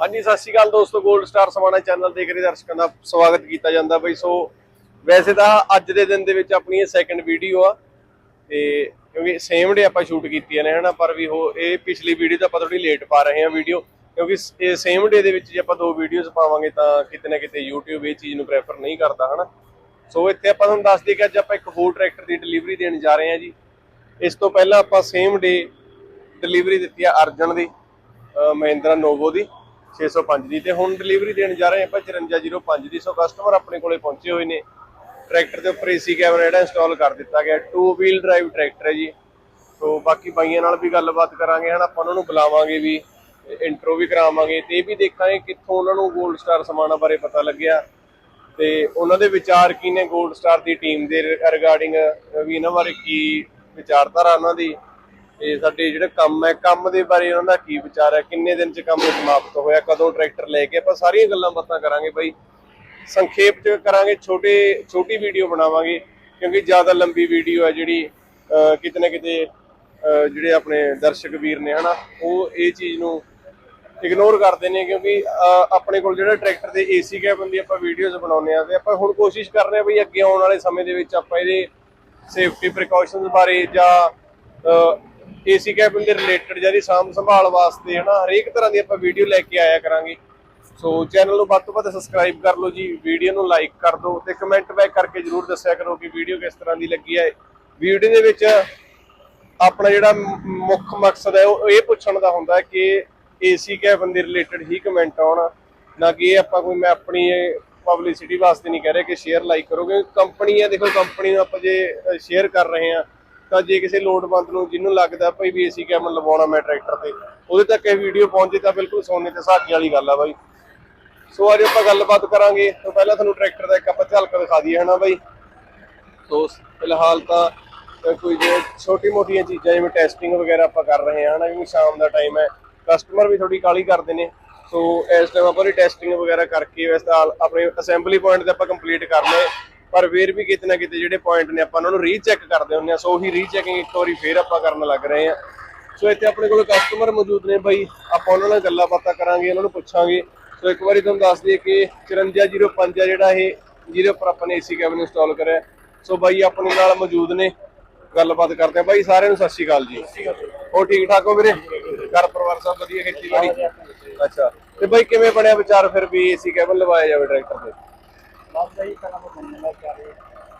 ਹਾਂਜੀ, ਸਤਿ ਸ਼੍ਰੀ ਅਕਾਲ ਦੋਸਤੋ 골ਡ ਸਟਾਰ ਸਮਾਣਾ ਚੈਨਲ ਦੇਖ ਰਹੇ ਦਰਸ਼ਕਾਂ ਦਾ ਸਵਾਗਤ ਕੀਤਾ ਜਾਂਦਾ ਬਈ। ਸੋ, ਵੈਸੇ ਤਾਂ ਅੱਜ ਦੇ ਦਿਨ ਦੇ ਵਿੱਚ ਆਪਣੀ ਇਹ ਸੈਕੰਡ ਵੀਡੀਓ ਆ, ਤੇ ਕਿਉਂਕਿ ਸੇਮ ਡੇ ਆਪਾਂ ਸ਼ੂਟ ਕੀਤੀਆਂ ਨੇ, ਹਨਾ, ਪਰ ਵੀ ਉਹ ਇਹ ਪਿਛਲੀ ਵੀਡੀਓ ਤਾਂ ਆਪਾਂ ਥੋੜੀ ਲੇਟ ਪਾ ਰਹੇ ਹਾਂ ਵੀਡੀਓ ਕਿਉਂਕਿ ਇਹ ਸੇਮ ਡੇ ਦੇ ਵਿੱਚ ਜੇ ਆਪਾਂ ਦੋ ਵੀਡੀਓਜ਼ ਪਾਵਾਂਗੇ ਤਾਂ ਕਿਤੇ ਨਾ ਕਿਤੇ YouTube ਇਹ ਚੀਜ਼ ਨੂੰ ਪ੍ਰੈਫਰ ਨਹੀਂ ਕਰਦਾ, ਹਨਾ। ਸੋ, ਇੱਥੇ ਆਪਾਂ ਤੁਹਾਨੂੰ ਦੱਸ ਦਈਏ ਕਿ ਅੱਜ ਆਪਾਂ ਇੱਕ ਹੋਰ ਟਰੈਕਟਰ ਦੀ ਡਿਲੀਵਰੀ ਦੇਣ ਜਾ ਰਹੇ ਹਾਂ ਜੀ। ਇਸ ਤੋਂ ਪਹਿਲਾਂ ਆਪਾਂ ਸੇਮ ਡੇ ਡਿਲੀਵਰੀ ਦਿੱਤੀ ਆ ਅਰਜਨ ਦੀ ਮਹਿੰਦਰਾ ਨੋਵੋ ਦੀ। 605 ਦੀ ਤੇ ਹੁਣ ਡਿਲੀਵਰੀ ਦੇਣ ਜਾ ਰਹੇ ਆਪਾਂ 5405 ਦੀ, ਸੋ ਕਸਟਮਰ ਆਪਣੇ ਕੋਲੇ ਪਹੁੰਚੇ ਹੋਏ ਨੇ। ਟਰੈਕਟਰ ਦੇ ਉੱਪਰ ਏਸੀ ਕੈਮਰਾ ਜਿਹੜਾ ਇੰਸਟਾਲ ਕਰ ਦਿੱਤਾ ਗਿਆ ਟੂ ਵੀਲ ਡਰਾਈਵ ਟਰੈਕਟਰ ਹੈ ਜੀ। ਸੋ ਬਾਕੀ ਬਾਈਆਂ ਨਾਲ ਵੀ ਗੱਲਬਾਤ ਕਰਾਂਗੇ, ਹਨਾ, ਆਪਾਂ ਉਹਨਾਂ ਨੂੰ ਬੁਲਾਵਾਂਗੇ ਵੀ ਇੰਟਰੋ ਵੀ ਕਰਾਵਾਂਗੇ ਤੇ ਇਹ ਵੀ ਦੇਖਾਂਗੇ ਕਿੱਥੋਂ ਉਹਨਾਂ ਨੂੰ 골ਡ ਸਟਾਰ ਸਮਾਣਾ ਬਾਰੇ ਪਤਾ ਲੱਗਿਆ। ਤੇ ਉਹਨਾਂ ਦੇ ਵਿਚਾਰ ਕੀ ਨੇ 골ਡ ਸਟਾਰ ਦੀ ਟੀਮ ਦੇ ਰਿਗਾਰਡਿੰਗ ਵੀ ਇਹਨਾਂ ਬਾਰੇ ਕੀ ਵਿਚਾਰਧਾਰਾ ਉਹਨਾਂ ਦੀ। ਤੇ ਸਾਡੇ ਜਿਹੜਾ ਕੰਮ ਹੈ, ਕੰਮ ਦੇ ਬਾਰੇ ਉਹਨਾਂ ਦਾ ਕੀ ਵਿਚਾਰ ਹੈ, ਕਿੰਨੇ ਦਿਨ ਚ ਕੰਮ ਸਮਾਪਤ ਹੋਇਆ, ਕਦੋਂ ਟਰੈਕਟਰ ਲੈ ਕੇ, ਆਪਾਂ ਸਾਰੀਆਂ ਗੱਲਾਂ ਬਾਤਾਂ ਕਰਾਂਗੇ ਬਾਈ। ਸੰਖੇਪ ਚ ਕਰਾਂਗੇ, ਛੋਟੇ, ਛੋਟੀ ਵੀਡੀਓ ਬਣਾਵਾਂਗੇ, ਕਿਉਂਕਿ ਜ਼ਿਆਦਾ ਲੰਬੀ ਵੀਡੀਓ ਹੈ ਜਿਹੜੀ ਕਿਤੇ ਨਾ ਕਿਤੇ ਜਿਹੜੇ ਆਪਣੇ ਦਰਸ਼ਕ ਵੀਰ ਨੇ, ਹਨਾ, ਉਹ ਇਹ ਚੀਜ਼ ਨੂੰ ਇਗਨੋਰ ਕਰਦੇ ਨੇ, ਕਿਉਂਕਿ ਆਪਣੇ ਕੋਲ ਜਿਹੜਾ ਟਰੈਕਟਰ ਦੇ ਏਸੀ ਕੈਬਨ ਦੀ ਆਪਾਂ ਵੀਡੀਓਜ਼ ਬਣਾਉਂਦੇ ਆ ਤੇ ਆਪਾਂ ਹੁਣ ਕੋਸ਼ਿਸ਼ ਕਰ ਰਹੇ ਆ ਵੀ ਅੱਗੇ ਆਉਣ ਵਾਲੇ ਸਮੇਂ ਦੇ ਵਿੱਚ ਆਪਾਂ ਇਹਦੇ ਸੇਫਟੀ ਪ੍ਰੀਕਾਸ਼ਨਸ ਬਾਰੇ ਜਾਂ ਏਸੀ ਕੈਬਨ ਦੇ ਰਿਲੇਟਡ ਜਿਹੜੀ ਸਾਂਭ ਸੰਭਾਲ ਵਾਸਤੇ ਹਨਾ, ਹਰੇਕ ਤਰ੍ਹਾਂ ਦੀ ਆਪਾਂ ਵੀਡੀਓ ਲੈ ਕੇ ਆਇਆ ਕਰਾਂਗੇ। ਸੋ ਚੈਨਲ ਨੂੰ ਵੱਧ ਤੋਂ ਵੱਧ ਸਬਸਕ੍ਰਾਈਬ ਕਰ ਲਓ ਜੀ ਵੀਡੀਓ ਨੂੰ ਲਾਈਕ ਕਰ ਦਿਓ ਤੇ ਕਮੈਂਟ ਬੈਕ ਕਰਕੇ ਜਰੂਰ ਦੱਸਿਆ ਕਰੋ ਕਿ ਵੀਡੀਓ ਕਿਸ ਤਰ੍ਹਾਂ ਦੀ ਲੱਗੀ ਹੈ ਵੀਡੀਓ ਦੇ ਵਿੱਚ ਆਪਣਾ ਜਿਹੜਾ ਮੁੱਖ ਮਕਸਦ ਹੈ, ਉਹ ਇਹ ਪੁੱਛਣ ਦਾ ਹੁੰਦਾ ਹੈ ਕਿ ਏਸੀ ਕੈਬਨ ਦੇ ਰਿਲੇਟਡ ਹੀ ਕਮੈਂਟ ਆਉਣ, ਨਾ ਕਿ ਇਹ ਆਪਾਂ ਕੋਈ ਮੈਂ ਆਪਣੀ ਪਬਲਿਸਿਟੀ ਵਾਸਤੇ ਨਹੀਂ ਕਹਿ ਰਿਹਾ ਕਿ ਸ਼ੇਅਰ ਲਾਈਕ ਕਰੋ, ਕਿਉਂਕਿ ਕੰਪਨੀ ਹੈ ਦੇਖੋ ਕੰਪਨੀ ਨੂੰ ਆਪਾਂ ਜੇ ਸ਼ੇਅਰ ਕਰ ਰਹੇ ਹਾਂ ਤਾਂ ਜੇ ਕਿਸੇ ਲੋੜਵੰਦ ਨੂੰ ਜਿਹਨੂੰ ਲੱਗਦਾ ਭਈ ਵੀ ਏਸੀ ਕੈਬਨ ਲਵਾਉਣਾ ਮੈਂ ਟਰੈਕਟਰ ਤੇ, ਉਹਦੇ ਤੱਕ ਇਹ ਵੀਡੀਓ ਪਹੁੰਚੇ ਤਾਂ ਬਿਲਕੁਲ ਸੋਨੇ ਤੇ ਸੁਹਾਗੇ ਵਾਲੀ ਗੱਲ ਆ ਬਾਈ। ਸੋ ਅੱਜ ਆਪਾਂ ਗੱਲਬਾਤ ਕਰਾਂਗੇ, ਤੋਂ ਪਹਿਲਾਂ ਤੁਹਾਨੂੰ ਟਰੈਕਟਰ ਦਾ ਇੱਕ ਆਪਾਂ ਝਲਕ ਦਿਖਾ ਦਈਏ, ਹਨਾ ਬਾਈ? ਸੋ ਫਿਲਹਾਲ ਤਾਂ ਕੋਈ ਜੇ ਛੋਟੀ ਮੋਟੀਆਂ ਚੀਜ਼ਾਂ, ਜਿਵੇਂ ਟੈਸਟਿੰਗ ਵਗੈਰਾ ਆਪਾਂ ਕਰ ਰਹੇ ਹਾਂ, ਹਨਾ ਕਿਉਂਕਿ ਸ਼ਾਮ ਦਾ ਟਾਈਮ ਹੈ ਕਸਟਮਰ ਵੀ ਥੋੜੀ ਕਾਲੀ ਕਰਦੇ ਨੇ। ਸੋ ਇਸ ਟਾਈਮ ਆਪਾਂ ਉਹਦੀ ਟੈਸਟਿੰਗ ਵਗੈਰਾ ਕਰਕੇ, ਵੈਸੇ ਆਪਣੇ ਅਸੈਂਬਲੀ ਪੁਆਇੰਟ ਤੇ ਆਪਾਂ ਕੰਪਲੀਟ ਕਰ ਲਏ। ਪਰ ਫੇਰ ਵੀ ਕਿਤੇ ਨਾ ਕਿਤੇ ਜਿਹੜੇ ਪੁਆਇੰਟ ਨੇ ਆਪਾਂ ਉਹਨਾਂ ਨੂੰ ਰੀਚੈਕ ਕਰਦੇ ਹੁੰਦੇ ਆ ਸੋ ਉਹੀ ਰੀਚੈਕਿੰਗ ਇੱਕ ਵਾਰੀ ਫੇਰ ਆਪਾਂ ਕਰਨ ਲੱਗ ਰਹੇ ਹਾਂ। ਸੋ ਇੱਥੇ ਆਪਣੇ ਕੋਲ ਕਸਟਮਰ ਮੌਜੂਦ ਨੇ ਬਾਈ ਆਪਾਂ ਉਹਨਾਂ ਨਾਲ ਗੱਲਾਂ ਬਾਤਾਂ ਕਰਾਂਗੇ ਉਹਨਾਂ ਨੂੰ ਪੁੱਛਾਂਗੇ। ਸੋ ਇੱਕ ਵਾਰੀ ਤੁਹਾਨੂੰ ਦੱਸ ਦਈਏ ਕਿ 5405 ਆ ਜਿਹੜਾ ਇਹ ਜਿਹਦੇ ਉੱਪਰ ਆਪਾਂ ਨੇ ਏਸੀ ਕੈਬਨ ਇੰਸਟਾਲ ਕਰਿਆ। ਸੋ ਬਾਈ ਆਪਣੇ ਨਾਲ ਮੌਜੂਦ ਨੇ ਗੱਲਬਾਤ ਕਰਦੇ ਆ ਬਾਈ ਸਾਰਿਆਂ ਨੂੰ ਸਤਿ ਸ਼੍ਰੀ ਅਕਾਲ ਜੀ। ਹੋ ਠੀਕ ਠਾਕ ਹੋ ਵੀਰੇ? ਘਰ ਪਰਿਵਾਰ ਸਭ ਵਧੀਆ ਖੇਤੀਬਾੜੀ? ਅੱਛਾ। ਤੇ ਬਾਈ ਕਿਵੇਂ ਬਣਿਆ ਵਿਚਾਰ ਫਿਰ ਵੀ ਏਸੀ ਕੈਬਨ ਲਵਾਇਆ ਜਾਵੇ ਟਰੈਕਟਰ ਦਾ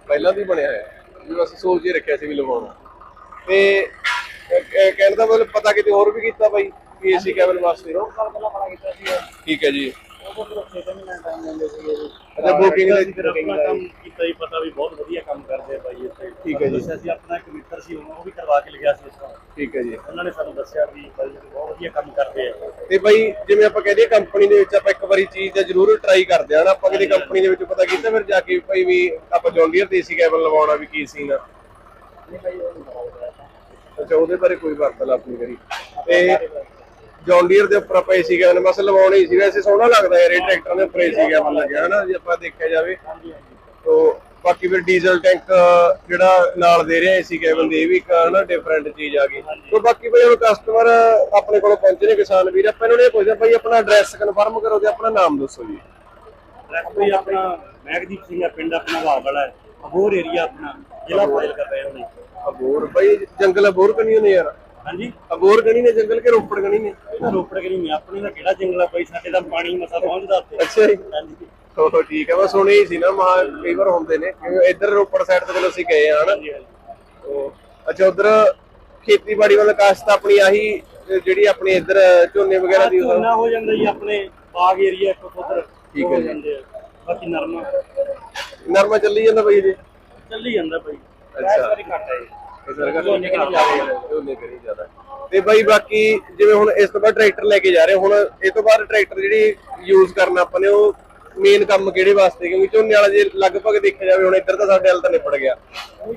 ਪਹਿਲਾਂ ਵੀ ਬਣਿਆ ਹੋਇਆ ਵੀ ਬਸ ਸੋਚ ਹੀ ਰੱਖਿਆ ਸੀ ਵੀ ਲਵਾਉਣਾ। ਤੇ ਕਹਿਣ ਦਾ ਮਤਲਬ ਪਤਾ ਕਿਤੇ ਹੋਰ ਵੀ ਕੀਤਾ ਬਾਈ ਵੀ ਏਸੀ ਕੈਬਨ ਵਾਸਤੇ? ਠੀਕ ਹੈ ਜੀ। ਉਹ ਤੋਂ ਫਿਰ 6 ਮਹੀਨੇ ਟਾਈਮ ਲੈਂਦੇ ਸੀ ਜੀ ਅੱਛਾ ਬੁਕਿੰਗ ਦਾ ਫਿਰ ਆਪਣਾ ਕੰਮ ਕੀਤਾ ਹੀ ਪਤਾ ਵੀ ਬਹੁਤ ਵਧੀਆ ਕੰਮ ਕਰਦੇ ਆ ਬਾਈ ਇੱਥੇ। ਠੀਕ ਹੈ ਜੀ। ਦੱਸਿਆ ਸੀ ਆਪਣਾ ਇੱਕ ਮਿੱਤਰ ਸੀ ਉਹਨੂੰ ਉਹ ਵੀ ਕਰਵਾ ਕੇ ਲਿਆ ਸੀ ਇਸ ਤਰ੍ਹਾਂ ਠੀਕ ਹੈ ਜੀ। ਉਹਨਾਂ ਨੇ ਸਾਨੂੰ ਦੱਸਿਆ ਵੀ ਬਾਈ ਜੀ ਬਹੁਤ ਵਧੀਆ ਕੰਮ ਕਰਦੇ ਆ। ਤੇ ਬਾਈ ਜਿਵੇਂ ਆਪਾਂ ਕਹਦੇ ਕੰਪਨੀ ਦੇ ਵਿੱਚ ਆਪਾਂ ਇੱਕ ਵਾਰੀ ਚੀਜ਼ ਦਾ ਜ਼ਰੂਰ ਟਰਾਈ ਕਰਦੇ ਆ ਨਾ ਆਪਾਂ ਕਿਤੇ ਕੰਪਨੀ ਦੇ ਵਿੱਚ ਪਤਾ ਕੀਤਾ ਫਿਰ ਜਾ ਕੇ ਭਾਈ ਵੀ ਆਪਾਂ ਜੌਂਡੀਅਰ ਤੇ ਏਸੀ ਕੈਬਨ ਲਵਾਉਣਾ ਵੀ ਕੀ ਸੀਨ ਆ। ਅੱਛਾ ਉਹਦੇ ਬਾਰੇ ਕੋਈ ਵਾਰਤਾਲਾਪ ਨਹੀਂ ਕਰੀ। ਤੇ ਜੌਂਡੀਅਰ ਦੇ ਉੱਪਰ ਆਪਾਂ ਏਸੀ ਕੈਬਨ ਬਸ ਲਵਾਉਣਾ ਹੀ ਸੀ ਵੈਸੇ ਸੋਹਣਾ ਲੱਗਦਾ ਯਾਰ ਇਹ ਟਰੈਕਟਰ ਦੇ ਉੱਪਰ ਏਸੀ ਕੈਬਨ ਲੱਗਿਆ ਹਨਾ ਜੇ ਆਪਾਂ ਦੇਖਿਆ ਜਾਵੇ। ਤੋ ਬਾਕੀ ਫਿਰ ਡੀਜ਼ਲ ਟੈਂਕ ਜਿਹੜਾ ਨਾਲ ਦੇ ਰਿਹਾ ਏਸੀ ਕੈਬਨ ਦੇ ਇਹ ਵੀ ਇੱਕ ਹਨਾ ਡਿਫਰੈਂਟ ਚੀਜ਼ ਆ ਗਈ। ਤੋ ਬਾਕੀ ਬਈ ਹੁਣ ਕਸਟਮਰ ਆਪਣੇ ਕੋਲ ਪਹੁੰਚੇ ਨੇ ਕਿਸਾਨ ਵੀਰ ਆਪਾਂ ਇਹਨਾਂ ਨੂੰ ਇਹ ਪੁੱਛਦੇ ਭਾਈ ਆਪਣਾ ਐਡਰੈਸ ਕਨਫਰਮ ਕਰੋ ਤੇ ਆਪਣਾ ਨਾਮ ਦੱਸੋ ਜੀ। ਟਰੈਕਟਰ ਵੀ ਆਪਣਾ ਮੈਗਦੀਪ ਸਿੰਘ ਆ ਪਿੰਡ ਆਪਣਾ ਵਾਲਾ ਹੈ ਅਬੋਰ ਏਰੀਆ ਆਪਣਾ ਜ਼ਿਲ੍ਹਾ ਫਾਜ਼ਿਲ ਕਰ ਰਹੇ ਨੇ। ਅਬੋਰ ਭਾਈ ਜੰਗਲ ਅਬੋਰ ਕਣੀ ਨੇ ਯਾਰ? ਹਾਂਜੀ। ਅਬੋਰ ਕਣੀ ਨੇ ਜੰਗਲ ਕੇ ਰੋਪੜ ਕਣੀ ਨੇ? ਇਹ ਤਾਂ ਰੋਪੜ ਕਰੀ ਨਹੀਂ ਆਪਣੇ ਦਾ ਕਿਹੜਾ ਜੰਗਲ ਆ ਬਾਈ? ਸਾਡੇ ਦਾ ਪਾਣੀ ਮਸਾ ਪਹੁੰਚਦਾ ਉੱਥੇ। ਅੱਛਾ ਜੀ। ਹਾਂਜੀ। ਹੋ ਠੀਕ ਹੈ ਮੈਂ ਸੁਣਿਆ ਹੀ ਸੀ ਨਾ ਮਹਾ ਕਈ ਵਾਰ ਹੁੰਦੇ ਨੇ ਕਿਉਂਕਿ ਇੱਧਰ ਰੋਪੜ ਸਾਈਡ ਤੇ ਜਦੋਂ ਅਸੀਂ ਗਏ ਆ ਹਨਾ? ਅੱਛਾ ਉਧਰ ਖੇਤੀਬਾੜੀ ਵਾਲਾ ਕਾਸ਼ਤ ਆਪਣੀ ਆਹੀ ਜਿਹੜੀ ਆਪਣੀ ਇੱਧਰ ਝੋਨੇ ਵਗੈਰਾ ਦੀ ਝੋਨਾ ਹੋ ਜਾਂਦਾ ਜੀ ਆਪਣੇ ਬਾਗ ਏਰੀਆ ਇੱਕ ਉਧਰ। ਠੀਕ ਹੈ ਜੀ। ਬਾਕੀ ਨਰਮਾ। ਨਰਮਾ ਚੱਲੀ ਜਾਂਦਾ ਬਈ ਜੀ ਚੱਲੀ ਜਾਂਦਾ ਬਾਈ। ਅੱਛਾ। ਘੱਟ ਹੈ ਜੀ। ਇਹ ਸਰਕਾਰ ਝੋਨੇ ਕਰੀ ਜਾ ਰਹੇ ਆ। ਝੋਨੇ ਕਰੀ ਜ਼ਿਆਦਾ? ਤੇ ਬਾਈ ਬਾਕੀ ਜਿਵੇਂ ਹੁਣ ਇਸ ਤੋਂ ਬਾਅਦ ਟਰੈਕਟਰ ਲੈ ਕੇ ਜਾ ਰਹੇ ਹੁਣ ਇਹ ਤੋਂ ਬਾਅਦ ਟਰੈਕਟਰ ਜਿਹੜੀ ਯੂਜ਼ ਕਰਨਾ ਆਪਾਂ ਨੇ ਉਹ ਮੇਨ ਕੰਮ ਕਿਹੜੇ ਵਾਸਤੇ? ਕਿਉਂਕਿ ਝੋਨੇ ਵਾਲਾ ਜੇ ਲਗਭਗ ਦੇਖਿਆ ਜਾਵੇ ਹੁਣ ਇੱਧਰ ਤਾਂ ਸਾਡੇ ਹਾਲ ਤਾਂ ਨਿਪਟ ਗਿਆ।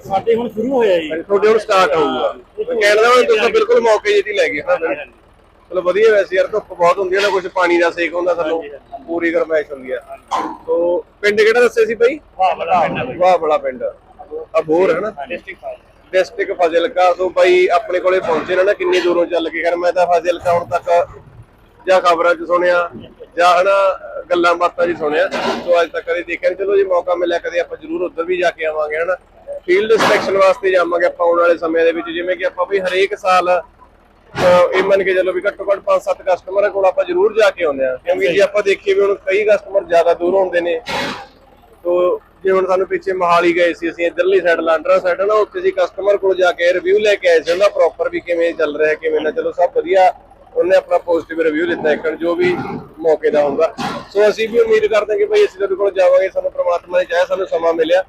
ਸਾਡੇ ਹੁਣ ਸ਼ੁਰੂ ਹੋਇਆ ਜੀ। ਤੁਹਾਡੇ ਹੁਣ ਸਟਾਰਟ ਹੋਊਗਾ। ਕਹਿਣ ਦਾ ਤੁਸੀਂ ਬਿਲਕੁਲ ਮੌਕੇ ਜਿਹੀ ਲੈ ਗਏ ਹਨਾ ਚਲੋ ਵਧੀਆ ਵੈਸੇ ਯਾਰ ਧੁੱਪ ਬਹੁਤ ਹੁੰਦੀ ਹੈ ਨਾ ਕੁਝ ਪਾਣੀ ਦਾ ਸੇਕ ਹੁੰਦਾ ਸਾਨੂੰ ਪੂਰੀ ਗਰਮੈਸ਼ ਹੁੰਦੀ ਆ ਤੋ ਪਿੰਡ ਕਿਹੜਾ ਦੱਸਿਆ ਸੀ ਬਾਈ? ਵਾਹ ਬੜਾ ਪਿੰਡ ਹੈ ਵਾਹ ਬੜਾ ਪਿੰਡ। ਅਬੋਰ ਹੈ ਨਾ? ਡਿਸਟ੍ਰਿਕਟ ਡਿਸਟ੍ਰਿਕਟ ਫਾਜ਼ਿਲਕਾ ਤੋਂ ਬਾਈ ਆਪਣੇ ਕੋਲੇ ਪਹੁੰਚੇ ਨਾ ਕਿੰਨੀ ਦੂਰੋਂ ਚੱਲ ਕੇ। ਕਰ ਮੈਂ ਤਾਂ ਫਾਜ਼ਿਲਕਾ ਹੁਣ ਤੱਕ ਜਾਂ ਖਬਰਾਂ 'ਚ ਸੁਣਿਆ, ਜਾਂ ਹਨਾ, ਗੱਲਾਂ ਬਾਤਾਂ 'ਚ ਸੁਣਿਆ। ਸੋ ਅੱਜ ਤੱਕ ਕਦੇ ਦੇਖਿਆ ਚਲੋ, ਜੇ ਮੌਕਾ ਮਿਲਿਆ, ਕਦੇ ਆਪਾਂ ਜ਼ਰੂਰ ਉੱਧਰ ਵੀ ਜਾ ਕੇ ਆਵਾਂਗੇ, ਹਨਾ। ਫੀਲਡ ਸਿਲੈਕਸ਼ਨ ਵਾਸਤੇ ਜਾਵਾਂਗੇ ਆਪਾਂ ਆਉਣ ਵਾਲੇ ਸਮੇਂ ਦੇ ਵਿੱਚ। ਜਿਵੇਂ ਕਿ ਆਪਾਂ ਵੀ ਹਰੇਕ ਸਾਲ ਇਹ ਮੰਨ ਕੇ ਚੱਲੋ ਵੀ ਘੱਟੋ ਘੱਟ 5-7 ਕਸਟਮਰਾਂ ਕੋਲ ਆਪਾਂ ਜ਼ਰੂਰ ਜਾ ਕੇ ਆਉਂਦੇ ਆ ਕਿਉਂਕਿ ਜੇ ਆਪਾਂ ਦੇਖੀਏ ਵੀ ਹੁਣ ਕਈ ਕਸਟਮਰ ਜ਼ਿਆਦਾ ਦੂਰ ਹੁੰਦੇ ਨੇ ਤੋ ਜੇ ਹੁਣ ਸਾਨੂੰ ਪਿੱਛੇ ਮਹਾਲੀ ਗਏ ਸੀ ਅਸੀਂ ਇਧਰਲੀ ਸਾਈਡ ਲਾਂਡਰਾ ਸਾਈਡ ਨਾ ਉੱਥੇ ਸੀ ਕਸਟਮਰ ਕੋਲ ਜਾ ਕੇ ਰਿਵਿਊ ਲੈ ਕੇ ਆਏ ਸੀ ਉਹਦਾ ਪ੍ਰੋਪਰ ਵੀ ਕਿਵੇਂ ਚੱਲ ਰਿਹਾ ਕਿਵੇਂ ਨਾ ਚਲੋ ਸਭ ਵਧੀਆ। ਉਹਨੇ ਆਪਣਾ ਪੋਜ਼ਿਟਿਵ ਰਿਵਿਊ ਦਿੱਤਾ ਇੱਕ ਜੋ ਵੀ ਮੌਕੇ ਦਾ ਹੁੰਦਾ ਸੋ ਅਸੀਂ ਵੀ ਉਮੀਦ ਕਰਦੇ ਹਾਂ ਕਿ ਭਾਈ ਅਸੀਂ ਤੁਹਾਡੇ ਕੋਲ ਜਾਵਾਂਗੇ ਸਾਨੂੰ ਪ੍ਰਮਾਤਮਾ ਨੇ ਚਾਹਿਆ ਸਾਨੂੰ ਸਮਾਂ ਮਿਲਿਆ।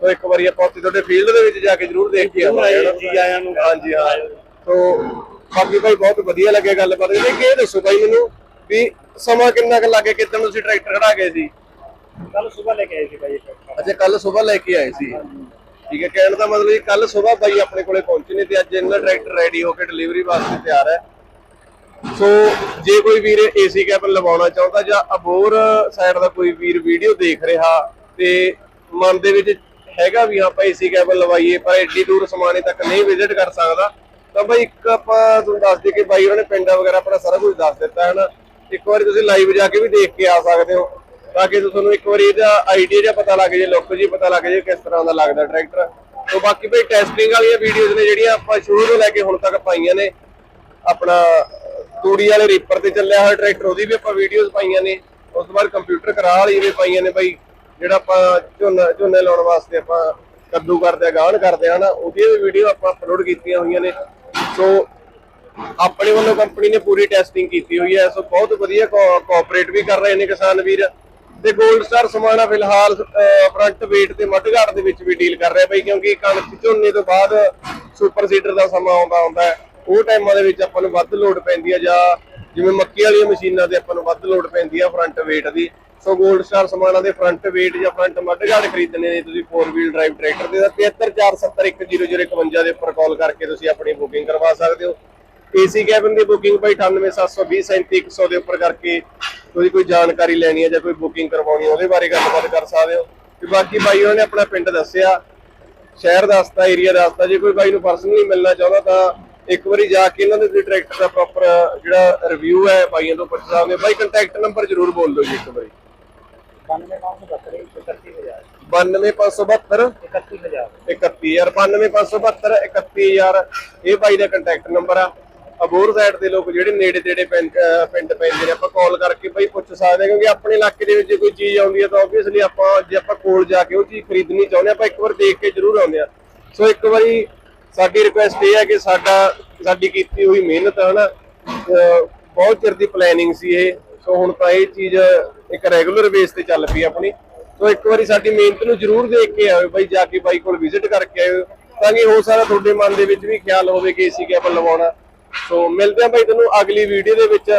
ਸੋ ਇੱਕ ਵਾਰੀ ਆਪਾਂ ਉੱਥੇ ਤੁਹਾਡੇ ਫੀਲਡ ਦੇ ਵਿੱਚ ਜਾ ਕੇ ਜ਼ਰੂਰ ਦੇਖ ਕੇ ਆਵਾਂਗੇ। ਜੀ ਆਇਆਂ ਨੂੰ। ਹਾਂਜੀ ਹਾਂ। ਸੋ ਬਾਕੀ ਭਾਈ ਬਹੁਤ ਵਧੀਆ ਲੱਗਿਆ ਗੱਲਬਾਤ। ਇਹ ਦੱਸੋ ਭਾਈ ਮੈਨੂੰ ਵੀ ਸਮਾਂ ਕਿੰਨਾ ਕੁ ਲੱਗੇ ਕਿਤੇ ਤੁਸੀਂ ਟਰੈਕਟਰ ਖੜਾ ਗਏ ਸੀ? ਕੱਲ ਸਵੇਰ ਲੈ ਕੇ ਆਏ ਸੀ ਭਾਈ ਇਹ ਅੱਛਾ ਕੱਲ ਸਵੇਰ ਲੈ ਕੇ ਆਏ ਸੀ। ਠੀਕ ਹੈ ਕਹਿਣ ਦਾ ਮਤਲਬ ਇਹ ਕੱਲ ਸਵੇਰ ਬਾਈ ਆਪਣੇ ਕੋਲੇ ਪਹੁੰਚੇ ਨੇ ਤੇ ਅੱਜ ਇਹਨਾਂ ਟਰੈਕਟਰ ਰੈਡੀ ਹੋ ਕੇ ਡਿਲੀਵਰੀ ਵਾਸਤੇ ਤਿਆਰ ਹੈ। ਸੋ ਜੇ ਕੋਈ ਵੀਰ ਏਸੀ ਕੈਬਨ ਲਵਾਉਣਾ ਚਾਹੁੰਦਾ ਜਾਂ ਅਬੋਰ ਸਾਈਡ ਦਾ ਕੋਈ ਵੀਰ ਵੀਡੀਓ ਦੇਖ ਰਿਹਾ ਤੇ ਮਨ ਦੇ ਵਿੱਚ ਹੈਗਾ ਵੀ ਆਪਾਂ ਏਸੀ ਕੈਬਨ ਲਵਾਈਏ ਪਰ ਏਡੀ ਦੂਰ ਸਮਾਣੇ ਤੱਕ ਨਹੀਂ ਵਿਜ਼ਿਟ ਕਰ ਸਕਦਾ ਤਾਂ ਬਾਈ ਇੱਕ ਆਪਾਂ ਤੁਹਾਨੂੰ ਦੱਸ ਦਈਏ ਕਿ ਬਾਈ ਉਹਨਾਂ ਨੇ ਪਿੰਡਾਂ ਵਗੈਰਾ ਆਪਣਾ ਸਾਰਾ ਕੁਝ ਦੱਸ ਦਿੱਤਾ ਹੈ ਨਾ? ਇੱਕ ਵਾਰੀ ਤੁਸੀਂ ਲਾਈਵ ਜਾ ਕੇ ਵੀ ਦੇਖ ਕੇ ਆ ਸਕਦੇ ਹੋ। ਤਾਂ ਕਿ ਤੁਹਾਨੂੰ ਇੱਕ ਵਾਰੀ ਇਹਦਾ ਆਈਡੀਆ ਜਿਹਾ ਪਤਾ ਲੱਗ ਜੇ ਲੁੱਕ ਜੀ ਪਤਾ ਲੱਗ ਜੇ ਕਿਸ ਤਰ੍ਹਾਂ ਦਾ ਲੱਗਦਾ ਟਰੈਕਟਰ ਤੋਂ ਬਾਕੀ ਭਾਈ ਟੈਸਟਿੰਗ ਵਾਲੀਆਂ ਵੀਡੀਓਜ਼ ਨੇ ਜਿਹੜੀਆਂ ਆਪਾਂ ਸ਼ੁਰੂ ਤੋਂ ਲੈ ਕੇ ਹੁਣ ਤੱਕ ਪਾਈਆਂ ਨੇ। ਆਪਣਾ ਤੂੜੀ ਵਾਲੇ ਰੀਪਰ ਤੇ ਚੱਲਿਆ ਹੋਇਆ ਟਰੈਕਟਰ ਉਹਦੀ ਵੀ ਆਪਾਂ ਵੀਡੀਓਜ਼ ਪਾਈਆਂ ਨੇ। ਉਸ ਤੋਂ ਬਾਅਦ ਕੰਪਿਊਟਰ ਕਰਾ ਵਾਲੀ ਵੀ ਪਾਈਆਂ ਨੇ ਬਾਈ, ਜਿਹੜਾ ਆਪਾਂ ਝੋਨਾ, ਝੋਨੇ ਲਾਉਣ ਵਾਸਤੇ ਆਪਾਂ ਕੱਦੂ ਕਰਦੇ ਆ, ਗਾਹਣ ਕਰਦੇ ਆ ਨਾ ਉਹਦੀਆਂ ਵੀ ਵੀਡੀਓ ਆਪਾਂ ਅਪਲੋਡ ਕੀਤੀਆਂ ਹੋਈਆਂ ਨੇ। ਸੋ, ਆਪਣੇ ਵੱਲੋਂ ਕੰਪਨੀ ਨੇ ਪੂਰੀ ਟੈਸਟਿੰਗ ਕੀਤੀ ਹੋਈ ਹੈ। ਸੋ, ਬਹੁਤ ਵਧੀਆ ਕੋਆਪਰੇਟ ਵੀ ਕਰ ਰਹੇ ਨੇ ਕਿਸਾਨ ਵੀਰ। ਤੇ 골ਡ ਸਟਾਰ ਸਮਾਣਾ ਫਿਲਹਾਲ ਫਰੰਟ ਵੇਟ ਤੇ ਮੱਡਗਾਰਡ ਦੇ ਵਿੱਚ ਵੀ ਡੀਲ ਕਰ ਰਿਹਾ ਬਈ, ਕਿਉਂਕਿ ਕਣਕ ਝੋਨੇ ਤੋਂ ਬਾਅਦ ਸੁਪਰ ਸੀਡਰ ਦਾ ਸਮਾਂ ਆਉਂਦਾ ਹੁੰਦਾ ਉਹ ਟਾਈਮਾਂ ਦੇ ਵਿੱਚ ਆਪਾਂ ਨੂੰ ਵੱਧ ਲੋਡ ਪੈਂਦੀ ਹੈ ਜਾਂ ਜਿਵੇਂ ਮੱਕੀ ਵਾਲੀਆਂ ਮਸ਼ੀਨਾਂ ਤੇ ਆਪਾਂ ਨੂੰ ਵੱਧ ਲੋਡ ਪੈਂਦੀ ਆ ਫਰੰਟ ਵੇਟ ਦੀ। ਸੋ 골ਡ ਸਟਾਰ ਸਮਾਣਾ ਦੇ ਫਰੰਟ ਵੇਟ ਜਾਂ ਫਰੰਟ ਮੱਡਗਾਰਡ ਖਰੀਦਣੇ ਨੇ ਤੁਸੀਂ 4 ਵੀਲ ਡਰਾਈਵ ਟਰੈਕਟਰ ਦੇ, ਤਾਂ 7347100051 ਦੇ ਉੱਪਰ ਕਾਲ ਕਰਕੇ ਤੁਸੀਂ ਆਪਣੀ ਬੁਕਿੰਗ ਕਰਵਾ ਸਕਦੇ ਹੋ। ਏਸੀ ਕੈਬਨ ਦੀ ਬੁਕਿੰਗ ਭਾਈ 9872037100 ਦੇ ਉੱਪਰ ਕਰਕੇ ਤੁਸੀਂ ਕੋਈ ਜਾਣਕਾਰੀ ਲੈਣੀ ਹੈ ਜਾਂ ਕੋਈ ਬੁਕਿੰਗ ਕਰਵਾਉਣੀ ਹੈ, ਉਹਦੇ ਬਾਰੇ ਗੱਲਬਾਤ ਕਰ ਸਕਦੇ ਹੋ। ਤੇ ਬਾਕੀ ਬਾਈ ਉਹਨਾਂ ਨੇ ਆਪਣਾ ਪਿੰਡ ਦੱਸਿਆ, ਸ਼ਹਿਰ ਦੱਸਤਾ ਏਰੀਆ ਦੱਸਤਾ ਜੇ ਕੋਈ ਬਾਈ ਨੂੰ ਪਰਸਨਲੀ ਮਿਲਣਾ ਚਾਹੁੰਦਾ ਤਾਂ ਇੱਕ ਵਾਰੀ ਜਾ ਕੇ ਇਹਨਾਂ ਦੇ ਟਰੈਕਟਰ ਦਾ ਪ੍ਰੋਪਰ ਜਿਹੜਾ ਰਿਵਿਊ ਹੈ ਬਾਈਆਂ ਤੋਂ ਪੁੱਛ ਸਕਦੇ ਹੋ। ਬਾਈ ਕੰਟੈਕਟ ਨੰਬਰ ਜ਼ਰੂਰ ਬੋਲ ਦਿਓ ਜੀ ਇੱਕ ਵਾਰੀ। 92572 31000 92572 31000 31000 92572 31000 ਇਹ ਬਾਈ ਦਾ ਕੰਟੈਕਟ ਨੰਬਰ ਆ। ਅਬੋਰ ਸਾਈਡ ਦੇ ਲੋਕ ਜਿਹੜੇ ਨੇੜੇ ਤੇੜੇ ਪਿੰਡ ਪੈਂਦੇ ਨੇ, ਆਪਾਂ ਕਾਲ ਕਰਕੇ ਬਾਈ ਪੁੱਛ ਸਕਦੇ ਹਾਂ, ਕਿਉਂਕਿ ਆਪਣੇ ਇਲਾਕੇ ਦੇ ਵਿੱਚ ਜੇ ਕੋਈ ਚੀਜ਼ ਆਉਂਦੀ ਹੈ ਤਾਂ ਆਬਵੀਅਸਲੀ ਆਪਾਂ, ਜੇ ਆਪਾਂ ਕੋਲ ਜਾ ਕੇ ਉਹ ਚੀਜ਼ ਖਰੀਦਣੀ ਚਾਹੁੰਦੇ ਆਪਾਂ ਇੱਕ ਵਾਰ ਦੇਖ ਕੇ ਜ਼ਰੂਰ ਆਉਂਦੇ ਆ ਸੋ ਇੱਕ ਵਾਰੀ ਸਾਡੀ ਰਿਕੁਐਸਟ ਇਹ ਹੈ ਕਿ ਸਾਡਾ, ਸਾਡੀ ਕੀਤੀ ਹੋਈ ਮਿਹਨਤ ਹੈ ਨਾ ਬਹੁਤ ਚਿਰ ਦੀ ਪਲੈਨਿੰਗ ਸੀ ਇਹ। ਸੋ ਹੁਣ ਤਾਂ ਇਹ ਚੀਜ਼ ਇੱਕ ਰੈਗੂਲਰ ਬੇਸ ਤੇ ਚੱਲ ਪਈ ਆਪਣੀ। ਸੋ ਇੱਕ ਵਾਰੀ ਸਾਡੀ ਮਿਹਨਤ ਨੂੰ ਜ਼ਰੂਰ ਦੇਖ ਕੇ ਆਇਓ ਬਾਈ, ਜਾ ਕੇ ਬਾਈ ਕੋਲ ਵਿਜ਼ਿਟ ਕਰਕੇ ਆਇਓ, ਤਾਂ ਕਿ ਹੋ ਸਕਦਾ ਤੁਹਾਡੇ ਮਨ ਦੇ ਵਿੱਚ ਵੀ ਖਿਆਲ ਹੋਵੇ ਕਿ ਏਸੀ ਕੈਬਨ ਲਵਾਉਣਾ। ਸੋ ਮਿਲਦੇ ਆ ਭਾਈ ਤੁਹਾਨੂੰ ਅਗਲੀ ਵੀਡੀਓ ਦੇ ਵਿੱਚ।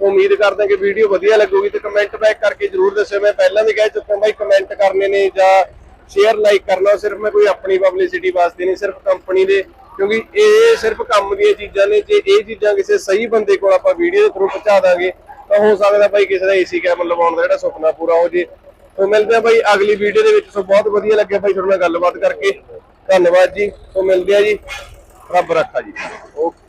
ਉਮੀਦ ਕਰਦੇ ਹਾਂ ਕਿ ਵੀਡੀਓ ਵਧੀਆ ਲੱਗੂਗੀ ਤੇ ਕਮੈਂਟ ਬੈਕ ਕਰਕੇ ਜਰੂਰ ਦੱਸਿਓ। ਮੈਂ ਪਹਿਲਾਂ ਵੀ ਕਹਿ ਚੁੱਕਾ ਬਾਈ ਕਮੈਂਟ ਕਰਨੇ ਨੇ ਜਾਂ ਸ਼ੇਅਰ ਲਾਈਕ ਕਰਨਾ ਸਿਰਫ ਮੈਂ ਕੋਈ ਆਪਣੀ ਪਬਲਿਸਿਟੀ ਵਾਸਤੇ ਨਹੀਂ, ਸਿਰਫ ਕੰਪਨੀ ਦੇ। ਕਿਉਂਕਿ ਇਹ ਸਿਰਫ ਕੰਮ ਦੀਆਂ ਚੀਜ਼ਾਂ ਨੇ। ਜੇ ਇਹ ਚੀਜ਼ਾਂ ਕਿਸੇ ਸਹੀ ਬੰਦੇ ਕੋਲ ਆਪਾਂ ਵੀਡੀਓ ਦੇ ਥਰੂ ਪਹੁੰਚਾ ਦਾਂਗੇ, ਤਾਂ ਹੋ ਸਕਦਾ ਬਾਈ ਕਿਸੇ ਦਾ ਏਸੀ ਕੈਬਨ ਲਵਾਉਣ ਦਾ ਜਿਹੜਾ ਸੁਪਨਾ ਪੂਰਾ ਹੋ ਜੇ। ਸੋ ਮਿਲਦੇ ਆ ਭਾਈ ਅਗਲੀ ਵੀਡੀਓ ਦੇ ਵਿੱਚ। ਸੋ ਬਹੁਤ ਵਧੀਆ ਲੱਗਿਆ ਬਾਈ ਤੁਹਾਡੇ ਨਾਲ ਗੱਲਬਾਤ ਕਰਕੇ। ਧੰਨਵਾਦ ਜੀ। ਸੋ ਮਿਲਦੇ ਆ ਜੀ। ਰੱਬ ਰੱਖਾ ਜੀ। ਓਕੇ।